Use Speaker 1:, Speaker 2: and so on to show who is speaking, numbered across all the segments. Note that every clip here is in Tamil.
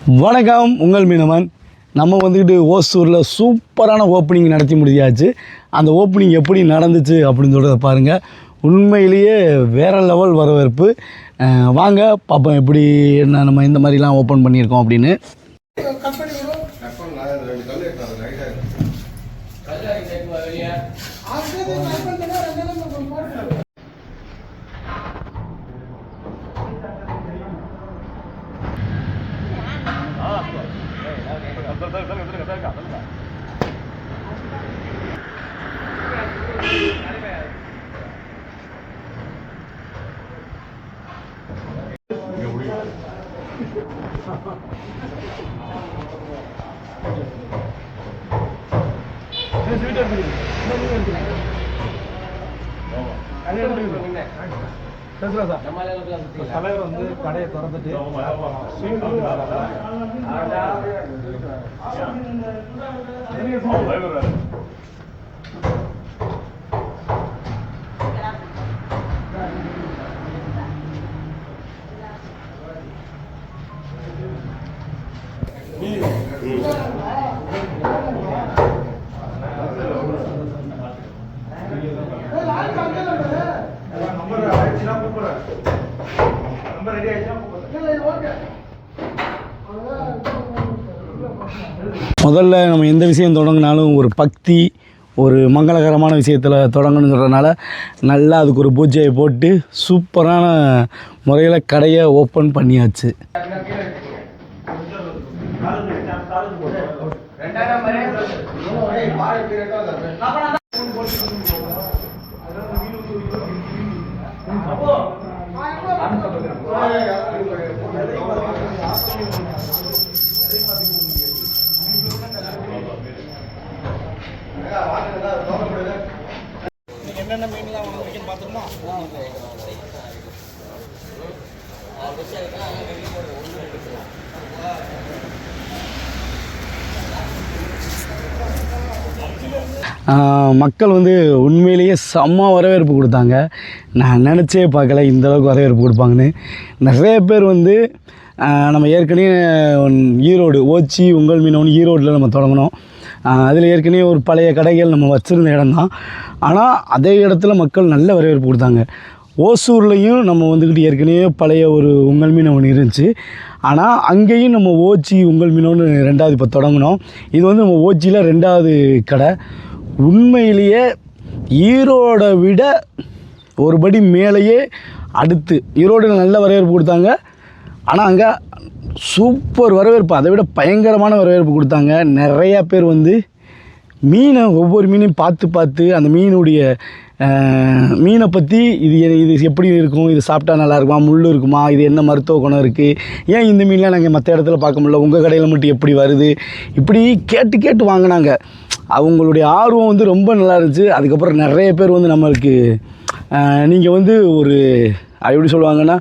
Speaker 1: வணக்கம் உங்கள் மீனவன் நம்ம வந்துக்கிட்டு ஓசூரில் சூப்பரான ஓப்பனிங் நடத்தி முடியாச்சு அந்த ஓப்பனிங் எப்படி நடந்துச்சு அப்படின்னு சொல்கிறத பாருங்கள் உண்மையிலேயே வேறு லெவல் வரவேற்பு வாங்க பார்ப்போம் எப்படி என்ன நம்ம இந்த மாதிரிலாம் ஓப்பன் பண்ணியிருக்கோம் அப்படின்னு தலைவர் வந்து கடையை திறந்துட்டு 你给放来着。嗯嗯。முதல்ல நம்ம எந்த விஷயம் தொடங்கினாலும் ஒரு பக்தி ஒரு மங்களகரமான விஷயத்தில் தொடங்கணுங்கிறதுனால நல்லா அதுக்கு ஒரு பூஜையை போட்டு சூப்பரான முறையில் கடையை ஓப்பன் பண்ணியாச்சு. மக்கள் வந்து உண்மையிலேயே செம்ம வரவேற்பு கொடுத்தாங்க. நான் நினச்சே பார்க்கல இந்தளவுக்கு வரவேற்பு கொடுப்பாங்கன்னு. நிறைய பேர் வந்து நம்ம ஏற்கனவே ஈரோடு ஓச்சி உங்கள் மீனவன் ஈரோட்டில் நம்ம தொடங்கினோம். அதில் ஏற்கனவே ஒரு பழைய கடைகள் நம்ம வச்சுருந்த இடம் தான். ஆனால் அதே இடத்துல மக்கள் நல்ல வரவேற்பு கொடுத்தாங்க. ஓசூர்லேயும் நம்ம வந்துக்கிட்டு ஏற்கனவே பழைய ஒரு உங்கள் மீன் ஒன்று இருந்துச்சு. ஆனால் அங்கேயும் நம்ம ஓச்சி உங்கள் மீனோன்னு ரெண்டாவது இப்போ தொடங்கினோம். இது வந்து நம்ம ஓச்சியில் ரெண்டாவது கடை. உண்மையிலேயே ஈரோடை விட ஒரு படி மேலேயே அடுத்து. ஈரோடில் நல்ல வரவேற்பு கொடுத்தாங்க. ஆனால் அங்கே சூப்பர் வரவேற்பு. அதை விட பயங்கரமான வரவேற்பு கொடுத்தாங்க. நிறையா பேர் வந்து மீனை ஒவ்வொரு மீனையும் பார்த்து பார்த்து அந்த மீனுடைய மீனை பற்றி இது இது எப்படி இருக்கும்? இது சாப்பிட்டா நல்லா இருக்குமா? முள் இருக்குமா? இது என்ன மருத்துவ குணம் இருக்குது ஏன் இந்த மீன்லாம் நாங்கள் மற்ற இடத்துல பார்க்க முடியல? உங்கள் கடையில் மட்டும் எப்படி வருது? இப்படி கேட்டு கேட்டு வாங்கினாங்க. அவங்களுடைய ஆர்வம் வந்து ரொம்ப நல்லா இருந்துச்சு. அதுக்கப்புறம் நிறைய பேர் வந்து நம்மளுக்கு நீங்கள் வந்து ஒரு அது எப்படி சொல்லுவாங்கன்னா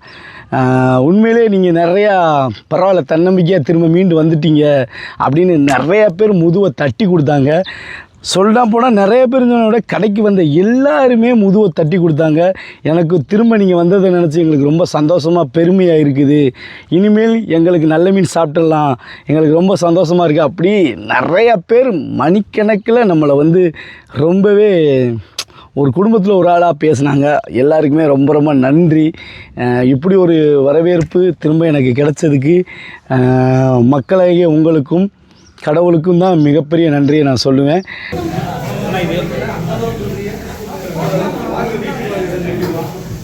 Speaker 1: உண்மையிலே நீங்கள் நிறையா பரவாயில்ல தன்னம்பிக்கையாக திரும்ப மீண்டு வந்துட்டீங்க அப்படின்னு நிறையா பேர் முதுவை தட்டி கொடுத்தாங்க. சொல்லிட்டா போனால் நிறைய பேர் விட கடைக்கு வந்த எல்லாருமே முதுவை தட்டி கொடுத்தாங்க. எனக்கு திரும்ப நீங்கள் வந்ததை நினச்சி எங்களுக்கு ரொம்ப சந்தோஷமாக பெருமையாக இருக்குது. இனிமேல் எங்களுக்கு நல்ல மீன் சாப்பிட்டுடலாம். எங்களுக்கு ரொம்ப சந்தோஷமாக இருக்குது அப்படி நிறையா பேர் மணிக்கணக்கில் நம்மளை வந்து ரொம்பவே ஒரு குடும்பத்தில் ஒரு ஆளாக பேசினாங்க. எல்லாருக்குமே ரொம்ப ரொம்ப நன்றி. இப்படி ஒரு வரவேற்பு திரும்ப எனக்கு கிடைச்சதுக்கு மக்களாகிய உங்களுக்கும் கடவுளுக்கும் தான் மிகப்பெரிய நன்றியை நான் சொல்லுவேன்.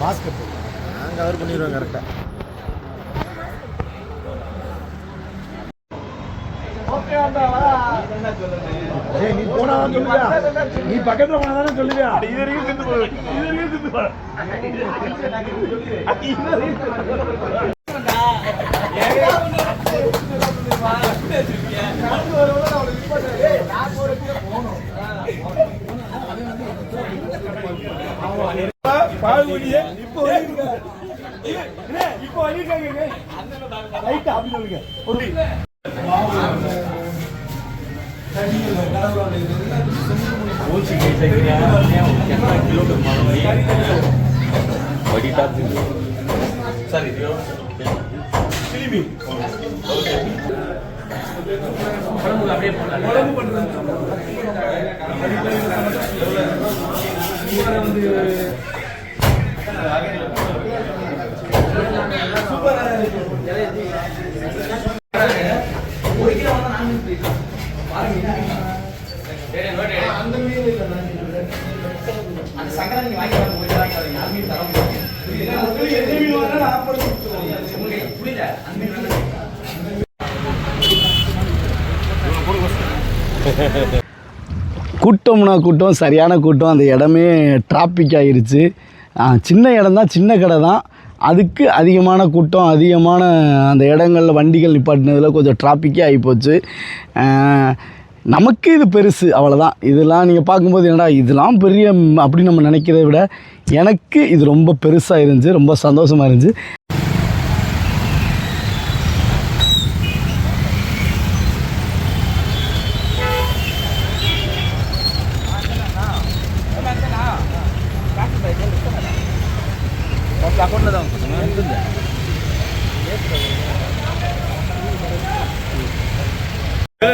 Speaker 2: மாஸ்க் நாங்கள் அவர் பண்ணிடுவோம் கரெக்டாக ஏய், நீ போனா சொல்லுவியா? நீ பக்கத்துல போனா தானே சொல்லுவியா? இது வரைக்கும் இது வரைக்கும் சொல்லுங்க. ஒரு ಸರ್ ಇದು சிலிமி உடம்பு அப்படியே உடம்பு பண்ணுறது வந்து
Speaker 1: கூட்டம்னா கூட்டம் சரியான கூட்டம். அந்த இடமே டிராபிக் ஆயிருச்சு. சின்ன இடம் தான் சின்ன கடை தான் அதுக்கு அதிகமான கூட்டம் அதிகமான அந்த இடங்களில் வண்டிகள் நிப்பாட்டினதில் கொஞ்சம் டிராஃபிக்கே ஆகிப்போச்சு நமக்கு இது பெருசு அவ்வளோதான் இதெல்லாம் நீங்கள் பார்க்கும்போது என்னடா இதெல்லாம் பெரிய அப்படின்னு நம்ம நினைக்கிறத விட எனக்கு இது ரொம்ப பெருசாக இருந்துச்சு ரொம்ப சந்தோஷமாக இருந்துச்சு.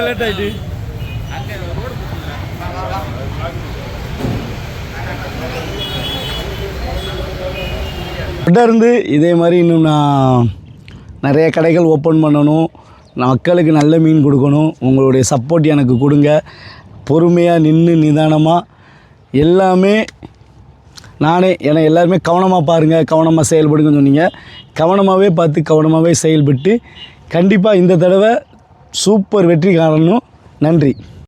Speaker 2: லேட் ஆயிட்டு
Speaker 1: இருந்து இதே மாதிரி இன்னும் நான் நிறைய கடைகள் ஓப்பன் பண்ணணும். நான் மக்களுக்கு நல்ல மீன் கொடுக்கணும். உங்களுடைய சப்போர்ட் எனக்கு கொடுங்க. பொறுமையாக நின்று நிதானமாக எல்லாமே நானே ஏன்னா எல்லாருமே கவனமாக பாருங்கள் கவனமாக செயல்படுங்கன்னு சொன்னீங்க. கவனமாகவே பார்த்து கவனமாகவே செயல்பட்டு கண்டிப்பாக இந்த தடவை சூப்பர் வெற்றி காணணும் நன்றி.